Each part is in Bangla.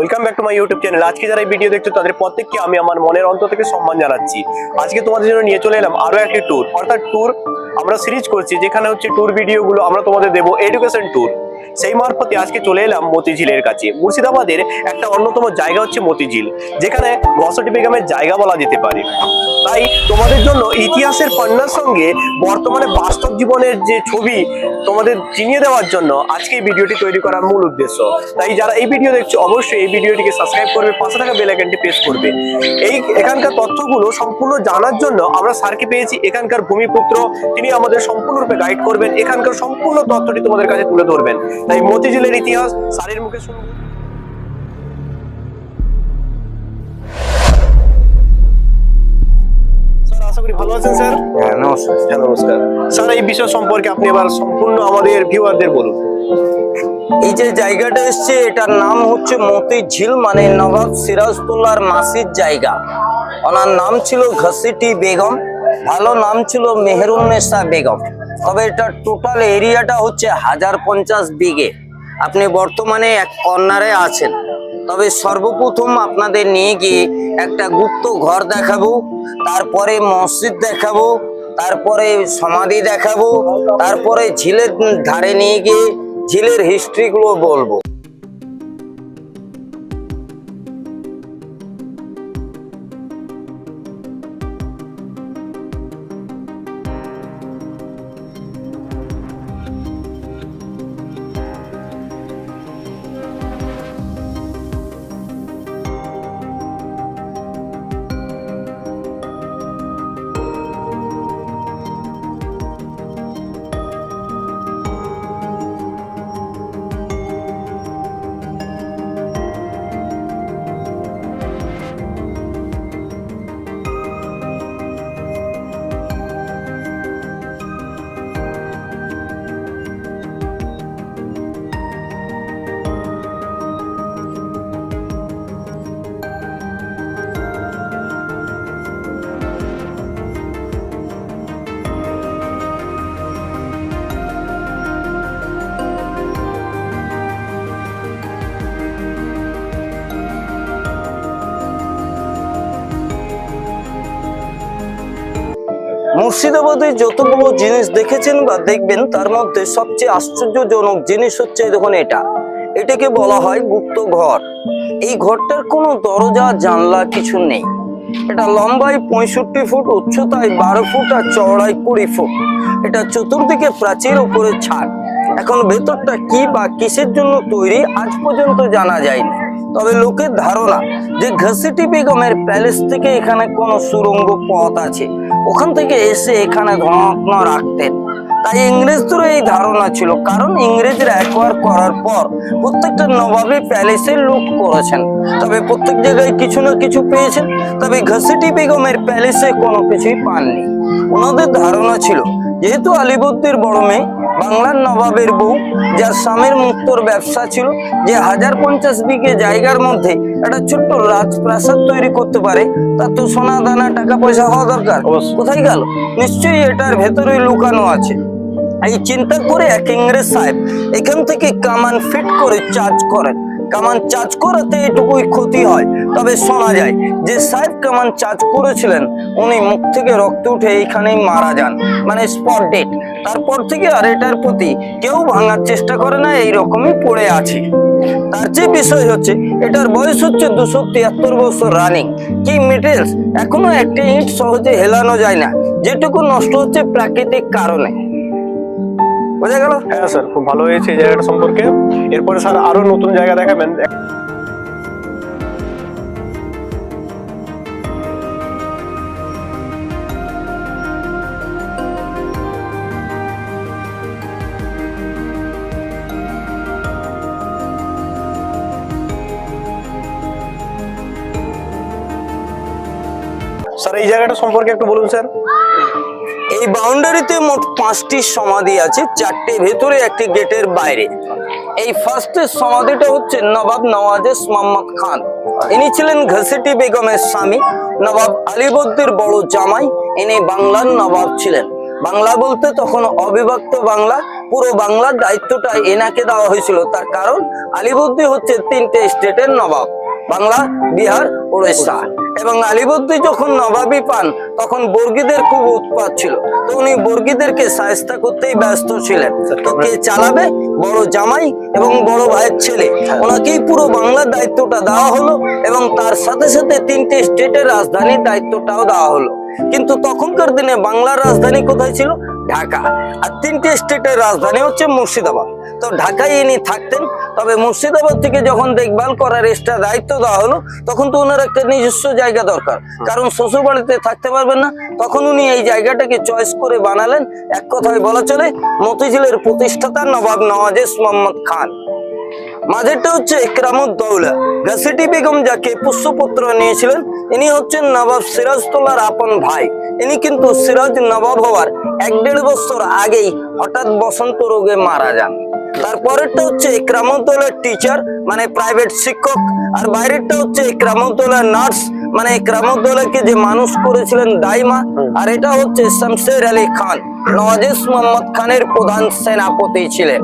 Welcome back to my YouTube channel আজকে যারা এই ভিডিও দেখছ, তাদের প্রত্যেককে আমি আমার মনের অন্তর থেকে সম্মান জানাচ্ছি। আজকে তোমাদের জন্য নিয়ে চলে এলাম আরও একটি ট্যুর অর্থাৎ ট্যুর আমরা সিরিজ করছি, যেখানে হচ্ছে ট্যুর ভিডিওগুলো আমরা তোমাদের দেবো এডুকেশন ট্যুর সেই মারফতে আজকে চলে এলাম মতিঝিলের কাছে। মুর্শিদাবাদের একটা অন্যতম জায়গা হচ্ছে মতিঝিল, যেখানে গসটি বেগমের জায়গা বলা যেতে পারে। তাই তোমাদের জন্য ইতিহাসের পান্নার সঙ্গে বর্তমানে বাস্তব জীবনের যে ছবি তোমাদের চিনিয়ে দেওয়ার জন্য আজকে এই ভিডিওটি তৈরি করার মূল উদ্দেশ্য। তাই যারা এই ভিডিও দেখছ, অবশ্যই এই ভিডিওটিকে সাবস্ক্রাইব করবে, পাশে থাকা বেল আইকনটি প্রেস করবে। এই এখানকার তথ্যগুলো সম্পূর্ণ জানার জন্য আমরা স্যারকে পেয়েছি এখানকার ভূমিপুত্র। তিনি আমাদের সম্পূর্ণরূপে গাইড করবেন। এখানকার সম্পূর্ণ তথ্যটি তোমাদের কাছে তুলে ধরবেন। তাই মতিঝিলের ইতিহাস স্যারের মুখে শুনব। স্যার আশা করি ভালো আছেন স্যার? হ্যাঁ নমস্কার। হ্যাঁ নমস্কার। স্যার এই বিষয় সম্পর্কে আপনি এবার সম্পূর্ণ আমাদের ভিউয়ারদের বলুন। এই যে জায়গাটা এসছে এটার নাম হচ্ছে মতি ঝিল মানে নবাব সিরাজদৌল্লার মাসির জায়গা। ওনার নাম ছিল ঘসিটি বেগম ভালো নাম ছিল মেহরুন্নেসা বেগম। তবে এটা টোটাল এরিয়াটা হচ্ছে হাজার পঞ্চাশ বিঘে। আপনি বর্তমানে এক কর্নারে আছেন। তবে সর্বপ্রথম আপনাদের নিয়ে গিয়ে একটা গুপ্ত ঘর দেখাবো, তারপরে মসজিদ দেখাবো, তারপরে সমাধি দেখাবো, তারপরে ঝিলের ধারে নিয়ে গিয়ে ঝিলের হিস্ট্রিগুলো বলব। মুর্শিদাবাদে যতগুলো জিনিস দেখেছেন বা দেখবেন, তার মধ্যে সবচেয়ে আশ্চর্যজনক জিনিস হচ্ছে দেখুন এটা। এটাকে বলা হয় গুপ্ত ঘর। এই ঘরটার কোনো দরজা, জানলা কিছু নেই। এটা লম্বায় পঁয়ষট্টি ফুট, উচ্চতায় বারো ফুট আর চওড়ায় কুড়ি ফুট। এটা চতুর্দিকে প্রাচীর, উপরে ছাদ। এখন ভেতরটা কি বা কিসের জন্য তৈরি, আজ পর্যন্ত জানা যায়নি। তবে লোকের ধারণা যে ঘসিটি বেগমের প্যালেস থেকে এখানে কোনো সুরঙ্গ পথ আছে। ওখান থেকে এসে এখানে ধনরত্ন রাখতেন। তাই ইংরেজদেরও এই ধারণা ছিল। কারণ ইংরেজরা একবার করার পর প্রত্যেকটা নবাবে প্যালেসে লুট করেছেন। তবে প্রত্যেক জায়গায় কিছু না কিছু পেয়েছেন। তবে ঘসিটি বেগমের প্যালেসে কোনো কিছুই পাননি। ওনাদের ধারণা ছিল যেহেতু আলিবর্দির বড় মেয়ে বাংলার নবাবের বউ যার স্বামীর মুক্তর ব্যবসা ছিল যে হাজার পঞ্চাশ বিঘে জায়গার মধ্যে একটা ছোট্ট রাজপ্রাসাদ তৈরি করতে পারে তার তো সোনা দানা টাকা পয়সা হওয়া দরকার। কোথায় গেল? নিশ্চয়ই এটার ভেতরে লুকানো আছে। এই চিন্তা করে এক ইংরেজ সাহেব এখান থেকে কামান ফিট করে চার্জ করেন। কামান চার্জ করাতে এটুকুই ক্ষতি হয়। তবে শোনা যায় যে সাহেব কামান চার্জ করেছিলেন, উনি মুখ থেকে রক্ত উঠে এইখানেই মারা যান মানে স্পট ডেট তারপর থেকে আর এটার প্রতি কেউ ভাঙার চেষ্টা করে না এই রকমই পড়ে আছে। তার যে বিষয় হচ্ছে, এটার বয়স হচ্ছে দুশো তিয়াত্তর বছর রানিং কি মেটেরিয়ালস এখনও একটি ইট সহজে হেলানো যায় না, যেটুকু নষ্ট হচ্ছে প্রাকৃতিক কারণে। বোঝা গেল? হ্যাঁ স্যার, খুব ভালো হয়েছে এই জায়গাটা সম্পর্কে। এরপরে স্যার আরও নতুন জায়গা দেখাবেন। স্যার, এই জায়গাটা সম্পর্কে একটু বলুন, স্যার। এই বাউন্ডারিতে মোট পাঁচটি সমাধি আছে, চারটে ভেতরে, একটি গেটের বাইরে। এই ফার্স্টের সমাধিটা হচ্ছে নবাব নওয়াজেস মোহাম্মদ খান। ইনি ছিলেন ঘসিটি বেগমের স্বামী, নবাব আলিবর্দির বড় জামাই, ইনি বাংলার নবাব ছিলেন। বাংলা বলতে তখন অবিভক্ত বাংলা, পুরো বাংলার দায়িত্বটা এনাকে দেওয়া হয়েছিল। তার কারণ আলিবর্দি হচ্ছে তিনটে স্টেটের নবাব, বাংলা, বিহার উড়িষ্যা এবং আলিবর্দি যখন নবাবি পান, তখন বর্গীদের খুব উৎপাত ছিল। তো উনি বর্গীদেরকে সায়স্তা করতেই ব্যস্ত ছিলেন। তো কে চালাবে? বড় জামাই এবং বড় ভাইয়ের ছেলে। ওনাকেই পুরো বাংলার দায়িত্বটা দেওয়া হলো এবং তার সাথে সাথে তিনটে স্টেটের রাজধানীর দায়িত্বটাও দেওয়া হলো। কিন্তু তখনকার দিনে বাংলার রাজধানী কোথায় ছিল? ঢাকা। আর তিনটে স্টেটের রাজধানী হচ্ছে মুর্শিদাবাদ। তো ঢাকায় ইনি থাকতেন তবে মুর্শিদাবাদ থেকে যখন দেখভাল করার এক্সট্রা দায়িত্ব দেওয়া হলো তখন তো ওনার একটা নিজস্ব জায়গা দরকার। কারণ শ্বশুর বাড়িতে থাকতে পারবেন না তখন উনি এই জায়গাটাকে চয়েস করে বানালেন। এক কথায় বলা চলে মতিঝিলের প্রতিষ্ঠাতা নবাব নওয়াজেশ মোহাম্মদ খান। মাঝেরটা হচ্ছে ইকরামুদ্দৌলা গাছিটি বেগম যাকে পুষ্পপুত্র নিয়েছিলেন ইনি হচ্ছেন নবাব সিরাজতোল্লার আপন ভাই। ইনি কিন্তু সিরাজ নবাব হওয়ার এক দেড় বছর আগেই হঠাৎ বসন্ত রোগে মারা যান। তারপরেরটা হচ্ছে ইকরামুদ্দৌলার টিচার মানে প্রাইভেট শিক্ষক, আর বাইরেরটা হচ্ছে ইকরামুদ্দৌলার নার্স মানে ইকরামুদ্দৌলাকে যে মানুষ করেছিলেন দাইমা, আর এটা হচ্ছে শামশের আলী খান নওয়াজেশ মোহাম্মদ খানের প্রধান সেনাপতি ছিলেন।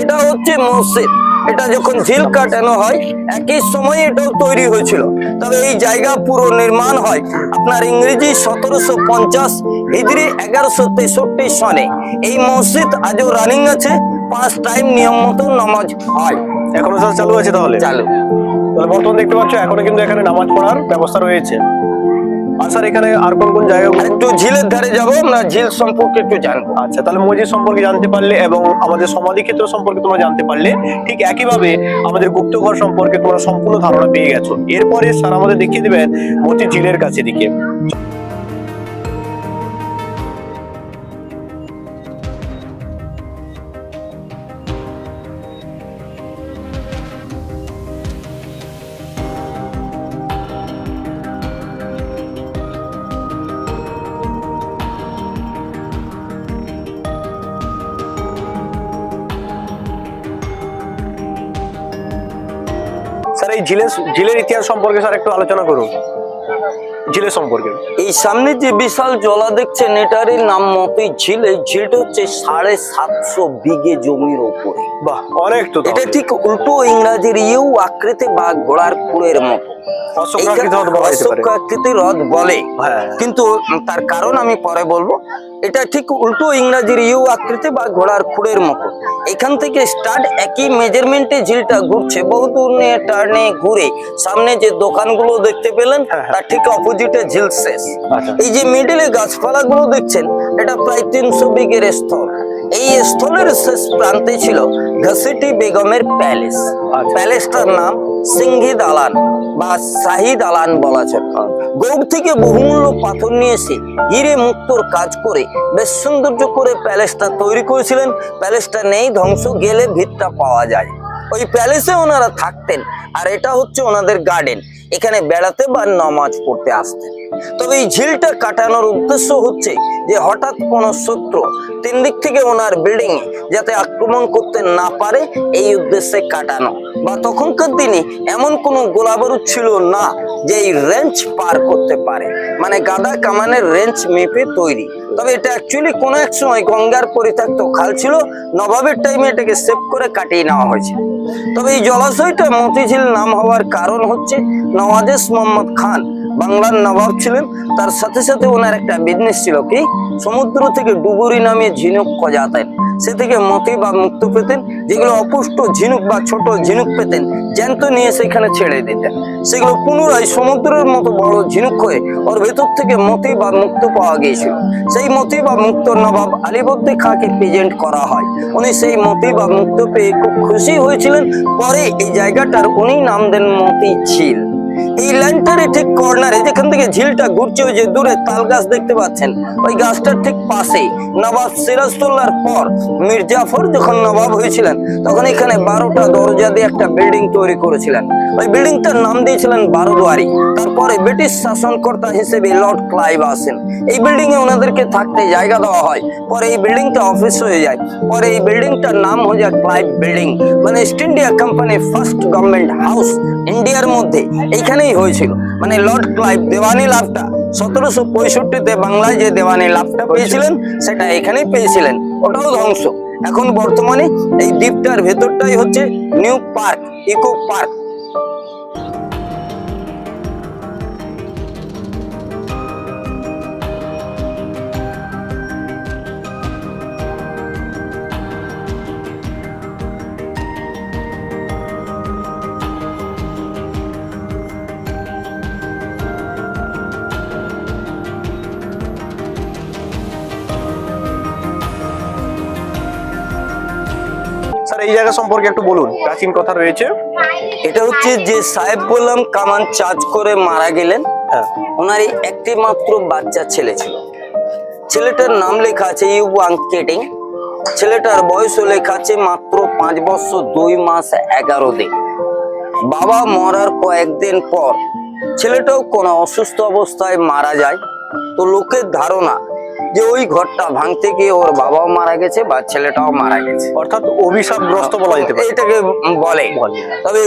এটা হচ্ছে মসজিদ, এটা যখন ঝিল কাটানো হয়, একই সময় এটাও তৈরি হয়েছিল। তবে এই জায়গা পুরো নির্মাণ হয় আপনার ইংরেজি সতেরোশো পঞ্চাশ হিজড়ি এগারোশো তেষট্টি সনে। এই মসজিদ আজও রানিং আছে পাঁচ টাইম নিয়ম মতো নামাজ হয়। এখনও স্যার চালু আছে তাহলে? চালু। তাহলে বর্তমান দেখতে পাচ্ছ এখনও কিন্তু এখানে নামাজ পড়ার ব্যবস্থা রয়েছে। আর স্যার এখানে আর কোন কোন আর একটু ঝিলের ধারে যাব আমরা ঝিল সম্পর্কে একটু জানব। আচ্ছা তাহলে মসজিদ সম্পর্কে জানতে পারলে এবং আমাদের সমাধি ক্ষেত্র সম্পর্কে তোমরা জানতে পারলে ঠিক একইভাবে আমাদের গুপ্তঘর সম্পর্কে তোমরা সম্পূর্ণ ধারণা পেয়ে গেছো। এরপরে স্যার আমাদের দেখিয়ে দিবেন মতি ঝিলের কাছে দিকে। স্যার এই ঝিলের ঝিলের ইতিহাস সম্পর্কে স্যার একটু আলোচনা করুন। ঝিলের সম্পর্কে। এই সামনে যে বিশাল জলা দেখছেন এটারই নাম মতি ঝিল। এই ঝিলটা হচ্ছে সাড়ে সাতশো বিঘে জমির ওপরে। বাহ অনেক তো এটা ঠিক উল্টো ইংরাজির ইউ আকৃতি বা ঘোড়ার খুঁড়ের মতো। হ্রদ বলে হ্যাঁ। কিন্তু তার কারণ আমি পরে বলব। এটা ঠিক উল্টো ইংরাজির ইউ আকৃতি বা ঘোড়ার খুঁড়ের মতো। এখান থেকে স্টার্ট একই মেজারমেন্টে ঝিলটা ঘুরছে। বহুদূর নিয়ে টার্নে ঘুরে। সামনে যে দোকানগুলো দেখতে পেলেন হ্যাঁ, হ্যাঁ। তার ঠিক অপোজিটে ঝিল শেষ। আচ্ছা। এই যে মিডিলে গাছপালাগুলো দেখছেন এটা প্রায় তিনশো বিঘের স্থল এই স্থলের শেষ প্রান্তে ছিল ঘসিটি বেগমের প্যালেস। আচ্ছা। প্যালেসটার নাম সিঙ্গি দালান বা শাহিদ দালান বলা যায়। গৌড় থেকে বহুমূল্য পাথর নিয়ে এসে হিরে মুক্তর কাজ করে বেশ সৌন্দর্য করে প্যালেসটা তৈরি করেছিলেন। প্যালেসটা নেই ধ্বংস গেলে ভিতটা পাওয়া যায়। ওই প্যালেসে ওনারা থাকতেন। আর এটা হচ্ছে ওনাদের গার্ডেন। এখানে বেড়াতে বা নামাজ পড়তে আসতেন। তবে এই ঝিলটা কাটানোর উদ্দেশ্য হচ্ছে যে হঠাৎ কোনো শত্রু তিন দিক থেকে ওনার বিল্ডিং যাতে আক্রমণ করতে না পারে, এই উদ্দেশ্যে কাটানো। বা তখনকার দিনে এমন কোনো গোলাবারুদ ছিল না যে এই রেঞ্জ পার করতে পারে। মানে গাদা কামানের রেঞ্জ মেপে তৈরি। তবে এটা অ্যাকচুয়ালি কোনো এক সময় গঙ্গার পরিত্যক্ত খাল ছিল, নবাবের টাইমে এটাকে সেভ করে কাটিয়ে নেওয়া হয়েছে। তবে এই জলাশয়টা মতিঝিল নাম হওয়ার কারণ হচ্ছে নওয়াজেশ মোহাম্মদ খান, বাংলার নবাব ছিলেন। তার সাথে সাথে ওনার একটা বিজনেস ছিল কি, সমুদ্র থেকে ডুবুরি নামে ঝিনুক খোঁজাতেন সে থেকে মতি বা মুক্ত পেতেন, যেগুলো অপুষ্ট ঝিনুক বা ছোট ঝিনুক পেতেন, জ্যান্ত নিয়ে সেখানে ছেড়ে দিতেন। সেগুলো পুনরায় সমুদ্রের মতো বড় ঝিনুক হয়ে ওর ভেতর থেকে মতি বা মুক্ত পাওয়া গিয়েছিল। সেই মতি বা মুক্ত নবাব আলিবদ্দি খাঁকে প্রেজেন্ট করা হয়। উনি সেই মতি বা মুক্ত পেয়ে খুব খুশি হয়েছিলেন। পরে এই জায়গাটার উনি নাম দেন মতি ঝিল। এই লাইনটার ঠিক কর্নারে, যেখান থেকে ঝিলটা ঘুরছে, ওই যে দূরে তাল গাছ দেখতে পাচ্ছেন, ওই গাছটার ঠিক পাশেই নবাব সিরাজদৌল্লার পর মির্জাফর যখন নবাব হয়েছিলেন, তখন এখানে বারোটা দরজা দিয়ে একটা বিল্ডিং তৈরি করেছিলেন। ওই বিল্ডিংটার নাম দিয়েছিলেন বারোদুয়ারি। তারপরে ব্রিটিশ শাসনকর্তা হিসেবে লর্ড ক্লাইভ আসেন। এই বিল্ডিং এ ওনাদেরকে থাকতে জায়গা দেওয়া হয়। পরে এই বিল্ডিংটা অফিস হয়ে যায়। পরে এই বিল্ডিংটার নাম হয়ে যায় ক্লাইভ বিল্ডিং। মানে east India company first government house ইন্ডিয়ার মধ্যে। এইখানেই হয়েছিল। মানে লর্ড ক্লাইভ দেওয়ানি লাভটা। সতেরোশো পঁয়ষট্টিতে বাংলায় যে দেওয়ানি লাভটা পেয়েছিলেন, সেটা এখানেই পেয়েছিলেন। ওটাও ধ্বংস। এখন বর্তমানে এই দ্বীপটার ভেতরটাই হচ্ছে new park, eco park. Sir এই জায়গা সম্পর্কে একটু বলুন প্রাচীন কথা রয়েছে। এটা হচ্ছে যে সাহেব বললাম কামান চার্জ করে মারা গেলেন। হ্যাঁ। ওনার এই একটি মাত্র বাচ্চা ছেলে ছিল। ছেলেটার নাম লেখা আছে ইউবাং কেটিং। ছেলেটার বয়সও লেখা আছে মাত্র পাঁচ বছর দুই মাস এগারো দিন। বাবা মরার কয়েকদিন পর ছেলেটাও কোনো অসুস্থ অবস্থায় মারা যায়। তো লোকের ধারণা যে ওই ঘরটা ভাঙতে গিয়ে ওর বাবাও মারা গেছে বা ছেলেটাও মারা গেছে। অর্থাৎ অভিশাপগ্রস্ত বলা যেতে পারে। এটাকে বলে। তবে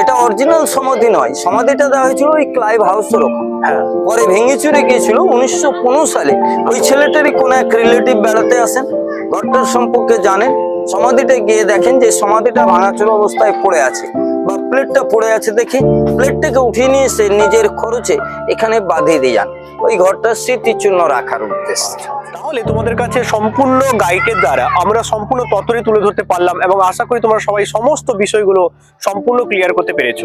এটা অরিজিনাল সমাধি নয়। সমাধিটা দেওয়া হয়েছিল ওই ক্লাইভ হাউসের ওখানে হ্যাঁ। পরে ভেঙে চুরে গিয়েছিল উনিশশো পনেরো সালে। ওই ছেলেটারই কোন এক রিলেটিভ বেড়াতে আসেন। ঘরটার সম্পর্কে জানেন। সমাধিটা গিয়ে দেখেন যে সমাধিটা ভাঙাচোর অবস্থায় পড়ে আছে বা প্লেটটা পড়ে আছে দেখে প্লেটটাকে উঠিয়ে নিয়ে এসে নিজের খরচে এখানে বাঁধিয়ে দিয়ে যান। ওই ঘরটার স্মৃতিচিহ্ন রাখার উদ্দেশ্যে। তাহলে তোমাদের কাছে সম্পূর্ণ গাইডের দ্বারা আমরা সম্পূর্ণ তত্ত্বটি তুলে ধরতে পারলাম এবং আশা করি তোমরা সবাই সমস্ত বিষয়গুলো সম্পূর্ণ ক্লিয়ার করতে পেরেছ।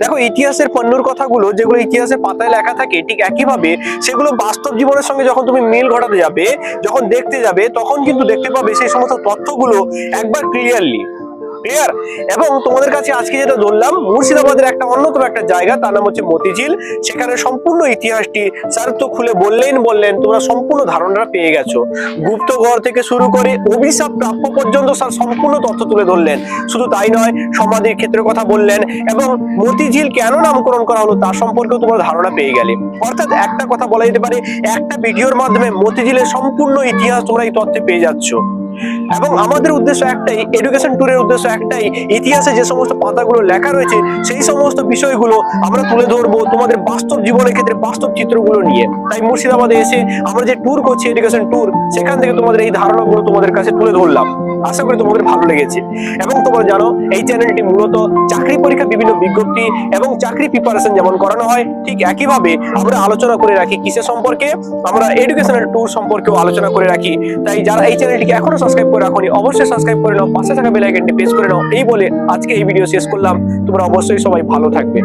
দেখো, ইতিহাসের পণ্যর কথাগুলো যেগুলো ইতিহাসের পাতায় লেখা থাকে, ঠিক একইভাবে সেগুলো বাস্তব জীবনের সঙ্গে যখন তুমি মিল ঘটাতে যাবে, যখন দেখতে যাবে, তখন কিন্তু দেখতে পাবে সেই সমস্ত তথ্যগুলো একবার ক্লিয়ারলি এবং তোমাদের কাছে আজকে যেটা ধরলাম, মুর্শিদাবাদের একটা অন্যতম একটা জায়গা, তার নাম হচ্ছে মতিঝিল। সেখানে সম্পূর্ণ ইতিহাসটি স্যার তো খুলে বললেন বললেন, তোমরা সম্পূর্ণ ধারণাটা পেয়ে গেছো। গুপ্ত ঘর থেকে শুরু করে অভিশাপ প্রাপ্য পর্যন্ত স্যার সম্পূর্ণ তথ্য তুলে ধরলেন। শুধু তাই নয়, সমাধির ক্ষেত্রের কথা বললেন এবং মতিঝিল কেন নামকরণ করা হলো তার সম্পর্কেও তোমরা ধারণা পেয়ে গেলে। অর্থাৎ একটা কথা বলা যেতে পারে, একটা ভিডিওর মাধ্যমে মতিঝিলের সম্পূর্ণ ইতিহাস তোমরা এই তথ্যে পেয়ে যাচ্ছ। এবং আমাদের উদ্দেশ্য একটাই এডুকেশন ট্যুরের উদ্দেশ্য একটাই, ইতিহাসে যে সমস্ত পাতাগুলো লেখা রয়েছে, সেই সমস্ত বিষয়গুলো আমরা তুলে ধরবো তোমাদের বাস্তব জীবনের ক্ষেত্রে, বাস্তব চিত্রগুলো নিয়ে। তাই মুর্শিদাবাদে এসে আমরা যে ট্যুর করছি এডুকেশন ট্যুর সেখান থেকে তোমাদের এই ধারণাগুলো তোমাদের কাছে তুলে ধরলাম। আশা করি তোমাদের ভালো লেগেছে। এবং তোমরা জানো, এই চ্যানেলটি মূলত চাকরি পরীক্ষা বিভিন্ন বিজ্ঞপ্তি এবং চাকরি প্রিপারেশন যেমন করানো হয়, ঠিক একইভাবে আমরা আলোচনা করে রাখি কিসের সম্পর্কে? আমরা এডুকেশনাল ট্যুর সম্পর্কেও আলোচনা করে রাখি। তাই যারা এই চ্যানেলটিকে এখনও সাবস্ক্রাইব করে রাখোনি, অবশ্যই সাবস্ক্রাইব করে নাও, পাশে থাকা বেল আইকনটি প্রেস করে নাও। এই বলে আজকে এই ভিডিও শেষ করলাম। তোমরা অবশ্যই সবাই ভালো থাকবে।